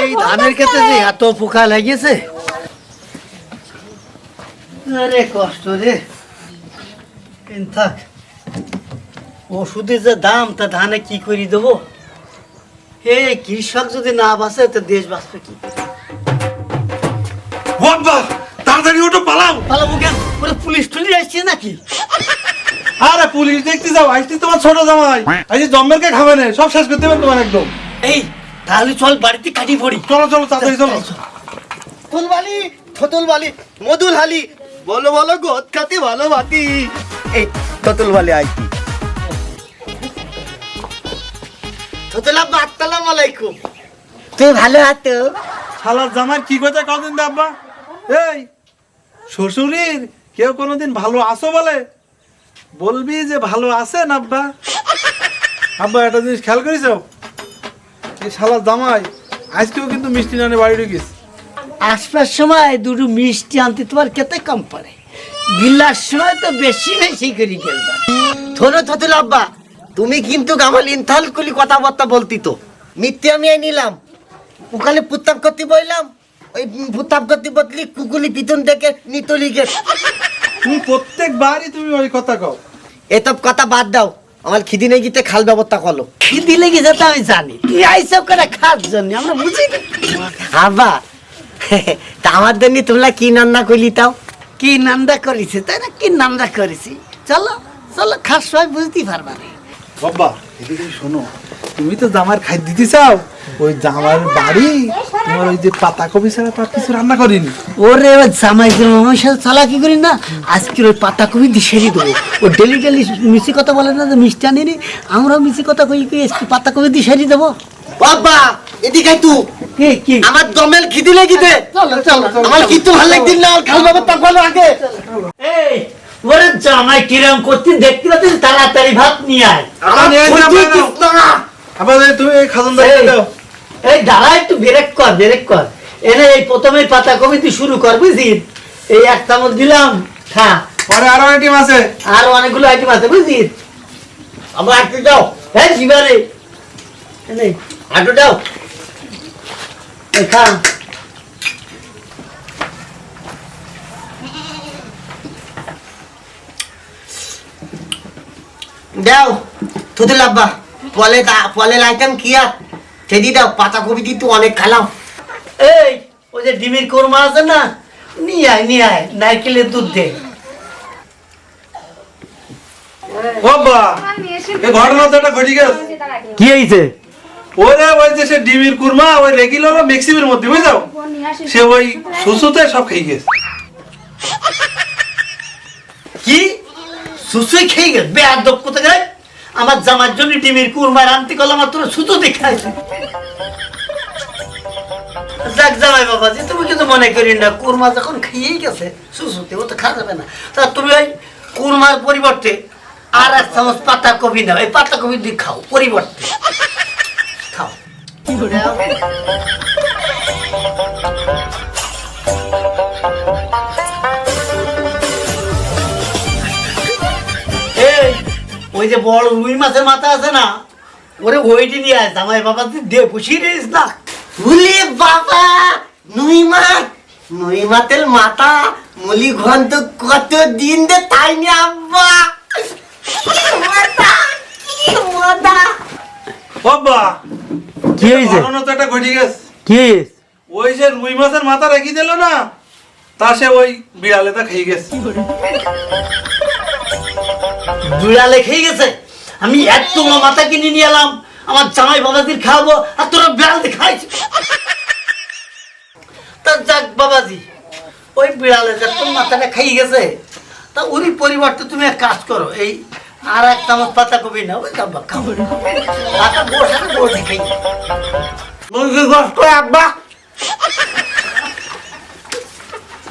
এই ধানের ক্ষেত্রে যে এত পোকা লাগিয়েছে? আরে কষ্ট রে। থাক ওষুধের যে দাম তা ধানে কি করি দেবো? হে কৃষক যদি না বাঁচে তো দেশ বাঁচবে কি? তাড়াতাড়ি ওটা পালাও। পালাবো কেন? ওরা পুলিশ টুলিশ আসছে নাকি? আরে পুলিশ দেখতে যাও তোমার ছোট জামাই। আইসি জম্মেরকে খাবে না সব শেষ করতে পারবে তোমার একদম। এই তাহলে চল বাড়িতে কাটি পড়ি। চলো চলো তাড়াতাড়ি চলো। ফুলবালি থতুল বালি মধুল হালি বলো বলো গোদ খাতে ভালো বাতি এই থতুল বালি আইতি থতুল আব্বা আসসালামু আলাইকুম তুমি ভালো আছো শালার জামাই কি কথা কদিন দে আব্বা? এই শ্বশুরের কেউ কোনোদিন ভালো আসো বলে? বলবি যে ভালো আছেন আব্বা? আব্বা একটা জিনিস খেয়াল করিস এই শালার জামাই আজকেও কিন্তু মিষ্টি নানে বাড়ি ঢুকিস। আসবার সময় দুটো মিষ্টি আনতে তোমার কেতে কম পড়ে? গিল্লার সময় তো বেশি বেশি করে গেলবা থোনো থতুল আব্বা তুমি কিন্তু আমার ইনথাল কুলি কথাবার্তা বলতি তো মিথ্যে আমি নিলাম। ওখানে পুত্তাপ করতে বইলাম। ওই পুত্তাপ করতে বদলি কুকুলি পিতন দেখে নিতলি গে তুমি প্রত্যেকবারই তুমি ওই কথা কও। এসব কথা বাদ দাও। আমার খিদি নেই গিতে খাল ব্যবস্থা করল। খিদি লেগে যেতে আমি জানি। তুই আইসব করে খাস জন্য আমরা বুঝি না। আবা তা আমার জন্য তোমরা কি নান্না করলি তাও? কি নান্দা করেছে তাই না? কি নান্দা করেছি? চলো চলো খাস সবাই বুঝতেই পারবা। বাবা এদিকে শোনো তুমি তো জামার খাই দিতে চাও? ওই জামার বাড়ি তোমার ওই যে পাতা কপি ছাড়া তার কিছু রান্না করিনি। ওরে এবার জামাই আমার সাথে চালাকি করি না? আজকের ওই পাতা কবি দিশেরি দেবো। ও ডেলি ডেলি মিশি কথা বলে না যে মিষ্টি আনিনি? আমরাও মিশি কথা কই কই আজকে পাতা কবি দিশেরি দেবো। বাবা এদিকে তুই কি কি? আমার দমেল খিদি লেগিতে চলো চলো চলো আমার কিন্তু ভালো লাগছিল না খাল ব্যবস্থা করল আগে। এই ওরে জামাই কিরম করতে দেখতে পাচ্ছিস তাড়াতাড়ি ভাত নিয়ে আয়। আবার তুমি এই খাজন দাও। এই দাঁড়া একটু ব্রেক কর ব্রেক কর। এনে এই প্রথমে পাতা কবি তুই শুরু কর বুঝলি? এই এক চামচ দিলাম হ্যাঁ পরে আরও আইটেম আছে। আর অনেকগুলো আইটেম আছে বুঝলি? আমার একটু দাও। হ্যাঁ জিবারে। একটু দাও। খা। দাও আব্বা পলে পলের আইটেম কি আর? সেদি দাও পাতা কপি দিয়ে তুই অনেক খালাম। এই ওই যে ডিমের কোরমা আছে না নিয়ে আয় নিয়ে আয় নারকেলের দুধ দে। বাবা এই ঘটনা তো গেছে। কি হয়েছে ওরে ওই যে সে ডিমির কুরমা ওই রেগুলার মেক্সিমের মধ্যে বুঝছ? সে ওই সুসুতে সব খেয়ে গেছে। সুসুই খেয়ে গেল। বেয়ার দক্ষ থেকে আমার জামার জন্য ডিমের কুরমা রান্তি করলাম মাত্র সুতো দেখাইছে যাক জামাই বাবা যে তুমি কিন্তু মনে করি না কুরমা যখন খেয়েই গেছে। সুসুতে ও তো খাওয়া যাবে না। তা তুমি ওই কুরমার পরিবর্তে আর এক চামচ পাতা কপি নাও। এই পাতা কপি দিয়ে খাও পরিবর্তে। খাও। এই ওই যে বড় রুই মাছের মাথা আছে না ওরে ওইটি নিয়ে আয় জামাই বাবা তুই দে পুষিয়ে দিস না। উলি বাবা নুই মাছ নুই মাতের মাথা মুলি ঘন্ট কত দিন দে তাই নি আব্বা। কি মজা কি মজা। বাবা কি হয়েছে? তো একটা ঘটি গেছে। কি ওই যে রুই মাছের মাথা রেখে দিল না তা সে ওই বিড়ালে তা খেয়ে গেছে। বিড়ালে খেয়ে গেছে। আমি এত মাথা কিনে নিয়ে এলাম আমার জামাই বাবাজির খাওয়াবো আর তোরা বিড়াল খাইছ। তা যাক বাবাজি ওই বিড়ালে যে তোর মাথাটা খাইয়ে গেছে তা ওরই পরিবর্তে তুমি এক কাজ করো এই আর এক চামচ পাতা কবি না ওই খাব খাব পাতা বসে বসে খাই। মুরগি গোস্ত আব্বা।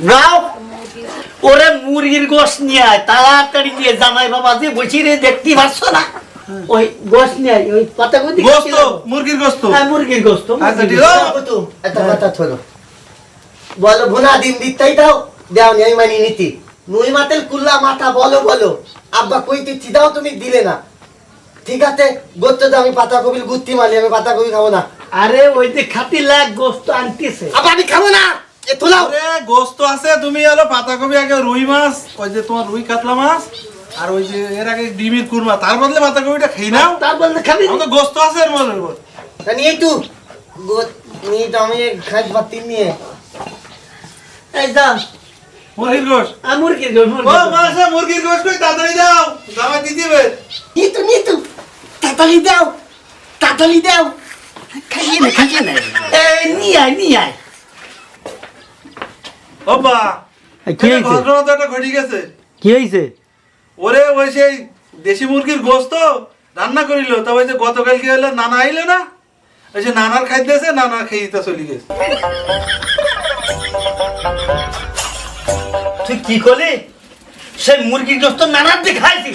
নাও ওরে মুরগির গোশ নিয়ে আয় তাড়াতাড়ি দিয়ে জামাই বাবা যে বসি রে দেখতে পাচ্ছ না? ওই গোশ নিয়ে আয় ওই পাতা কপি গোস্ত মুরগির গোস্ত হ্যাঁ মুরগির গোস্ত আচ্ছা, ঠিক আছে। তো এত কথা থলো বলো ভুনা দিন দিতেই দাও দাও নি আমি মানি নীতি। নুই মাতের কুল্লা মাথা বলো বলো। আব্বা কই দিচ্ছি দাও তুমি দিলে না। ঠিক আছে গোত্র তো আমি পাতা কবির গুত্তি মালি আমি পাতা কবি খাব না। আরে ওই যে খাতি লাখ গোস্ত আনতেছে। আব্বা আমি খাব না। এ তোলাও। আরে গোস্ত আছে তুমি হলো পাতাকপি আগে রুই মাছ ওই যে তোমার রুই কাতলা মাছ আর ওই যে এর আগে ডিমের কুরমা তার বদলে পাতাকপিটা খেয়ে নাও। তার বলতে খাবি। তো গোস্ত আছে এর মধ্যে। তা নিয়ে একটু গো- নিয়ে তো আমি খাই বাতি নিয়ে। এই দাম মুরগির মুরগির গোস্ত ও মাসে মুরগির গোস্ত কই? তাড়াতাড়ি দাও জামাই দিয়ে দিবে নিয়ে তো তাড়াতাড়ি দাও। তাড়াতাড়ি দাও। খাইয়ে না খাইয়ে না। নিয়ে আয় নিয়ে আয়। কি ঘটে গেছে। কি হয়েছে? ওরে ওই সেই দেশি মুরগির গোস্ত রান্না করিল তা ওই যে গতকাল কি হলো নানা আইলো না? ওই যে নানার খাইতে আছে নানা খেয়ে চলে গেছে। তুই কি করলি? মুরগির গোস্ত নানার দিয়ে খাইছি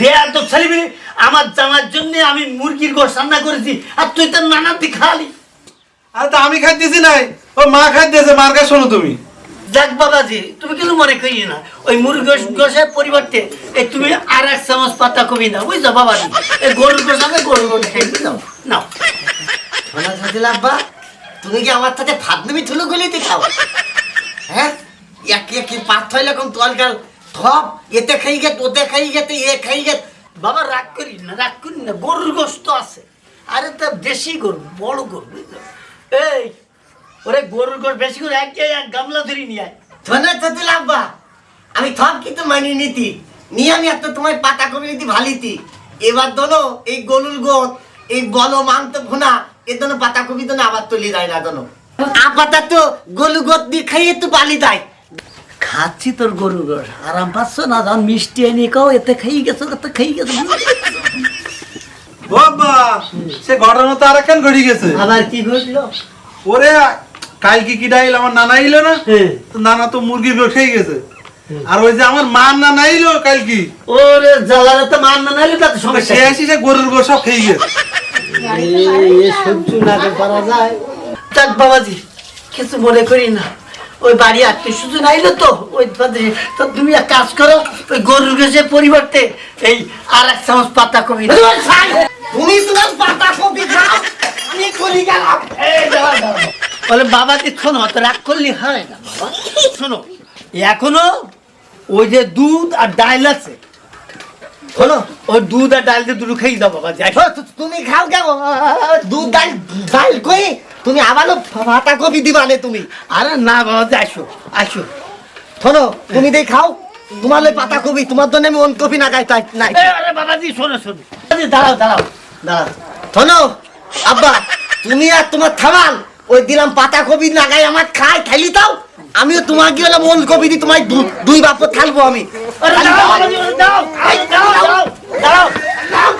দেয়ার তো ছেলেবি আমার জামার জন্য আমি মুরগির গোস্ত রান্না করেছি আর তুই তো নানার দিয়ে খালি। আর তা আমি খাইতেছি নাই। ও মা খাইতেছে মার কাছে শোনো তুমি। যাক বাবাজি তুমি কিন্তু মনে করি না। ওই মুরগি গোসের পরিবর্তে এই তুমি আর এক চামচ পাতা কবি না বুঝছ বাবাজি? এই গরুর গোস আমি গরুর গোস খাই বুঝছ? নাও। আব্বা তুমি কি আমার সাথে ফাদনমি থুলো গলিতে খাও হ্যাঁ? একে একে পাত হয় এরকম তলকাল থপ এতে খাই গে তোতে খাই গেতে এ খাই গে বাবা রাগ করি না রাগ করি না গরুর গোস্ত আছে। আরে তা দেশি গরু বড় গরু বুঝছ? এই ওরে গরুর গোস বেশি করে এক এক গামলা ধরে নিয়ে আয়। শোনা সাজিল আব্বা আমি থপ কিন্তু মানি নীতি। নিয়ে আমি এত তোমার পাতা কবি নীতি ভালিতি। এবার দোনো এই গলুল গোত এই বলো মান্ত ভুনা এ দোনো পাতা কবি দোনো আবার তুলি দেয় না দোনো আপাতত গলু গোত দিয়ে খাইয়ে তো পালি দেয়। খাচ্ছি তোর গরু গোস আরাম পাচ্ছ না? যখন মিষ্টি এনে কাও এতে খাই গেছো এতে খাই গেছো। বাবা সে ঘটনা তো আর একখান ঘটে গেছে। আবার কি ঘটলো? ওরে কাল কি ডাইল? আমার নানা আইলো না। নানা তো মুরগির গোশ খেয়ে গেছে। আর ওই যে আমার মার নানা আইলো কাল কি ওরে জ্বালারে তো মান না নাইলে তাতে সমস্যা সে আসি সে গরুর গোশ সব খেয়ে গেছে। এ সহ্য না করে পারা যায়। যাক বাবাজি কিছু মনে করি না। ওই বাড়ি আত্মীয় স্বজন আইলো তো ওই বাদে তো তুমি এক কাজ করো ওই গরুর গাছের পরিবর্তে এই আর এক চামচ পাতা কবি তুমি তোমার পাতা কবি খাও আমি চলি গেলাম বলে বাবাকে শোনো তো রাগ করলে হয় না বাবা। শোনো এখনও ওই যে দুধ আর ডাল আছে শোনো ওই দুধ আর ডাল দিয়ে দুটো খেয়ে দাও বাবা যাই। তুমি খাও কেন? দুধ ডাল ডাল কই? তুমি আবারও পাতা কবি দিবানে তুমি। আরে না বাবা যে আসো আসো। শোনো তুমি দেই খাও। তোমার লই পাতা কবি তোমার জন্য আমি অন কবি না গাই তাই নাই। আরে বাবাজি শোনো শোনো। দাঁড়াও দাঁড়াও দাঁড়াও। শোনো আব্বা তুমি আর তোমার থামাল। ওই দিলাম পাতা কবি লাগাই আমার খাই, খাইলি তাও? আমিও তোমার কি হলাম ওল কবি দি তোমায় দুই বাপ থাকব আমি। দাও দাও দাও দাও